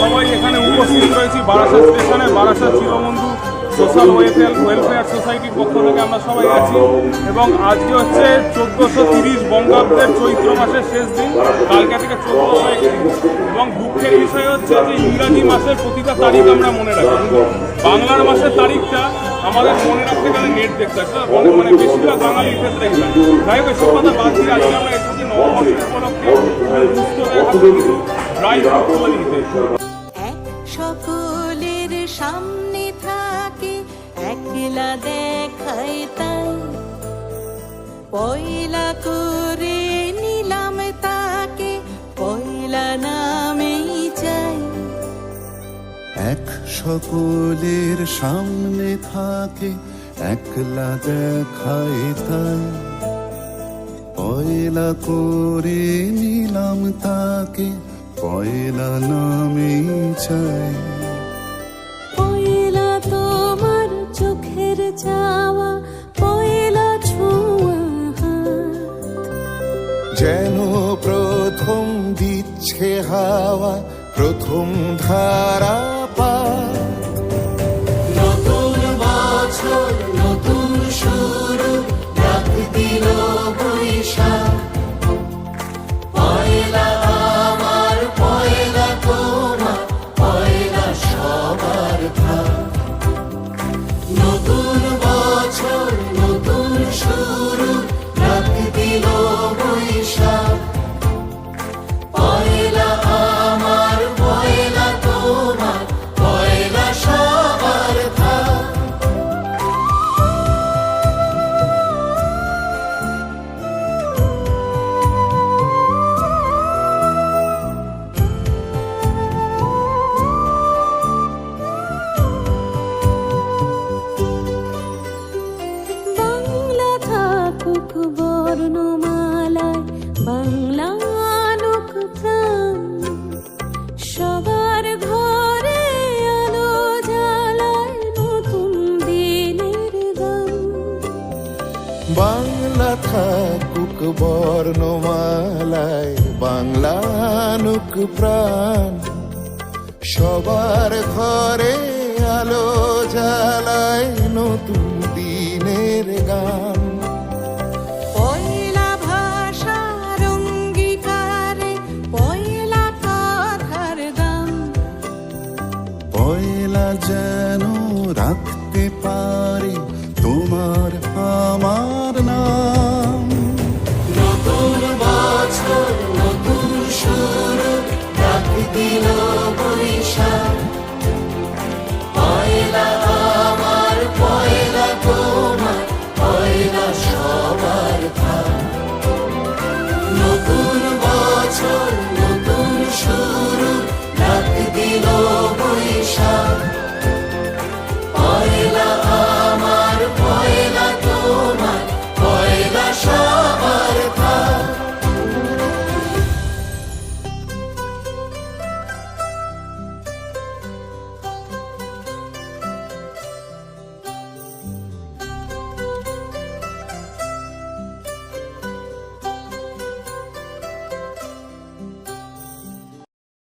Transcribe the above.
সবাই এখানে উপস্থিত রয়েছি বারাসাত স্টেশনে, Barasat Shivbandhu social welfare welfare সোসাইটির পক্ষ থেকে আমরা সবাই আছি। এবং আজকে হচ্ছে চোদ্দোশো তিরিশ বঙ্গাব্দের চৈত্র মাসের শেষ দিন, কালকে থেকে চোদ্দোশো এবং দুঃখের বিষয় হচ্ছে যে ইংরাজি মাসের প্রতিটা তারিখ আমরা মনে রাখি। বাংলার মাসের তারিখটা আমাদের মনে রাখতে গেলে নেট দেখতে হয়। সেটা মানে মানে বেশিরভাগ বাঙালির ক্ষেত্রে যাই হোক, এসব কথা বাদ দিয়ে আজকে আমরা এসেছি নববর্ষ উপলক্ষে সুস্থ এক সকলের সামনে থাকে একলা দেখায় তাই। পয়লা করে নিলাম তাকে পয়লা নামেই চাই। এক সকলের সামনে থাকে একলা দেখায় তাই। পয়লা করে নিলাম তাকে পয়লা নামে চাই। পয়লা তোমার চোখের চাওয়া পয়লা ছোঁয়া। যেন প্রথম দিচ্ছে হাওয়া প্রথম ধারা পা নতুন বছর নতুন শুরু রাত দিল বৈশাখ। সবার ভাগ বর্ণমালায় বাংলা সবার ঘরে আলো জ্বালায় নতুন দিনের বাংলা প্রাণ। সবার ঘরে নতুন দিনের গান। Bırak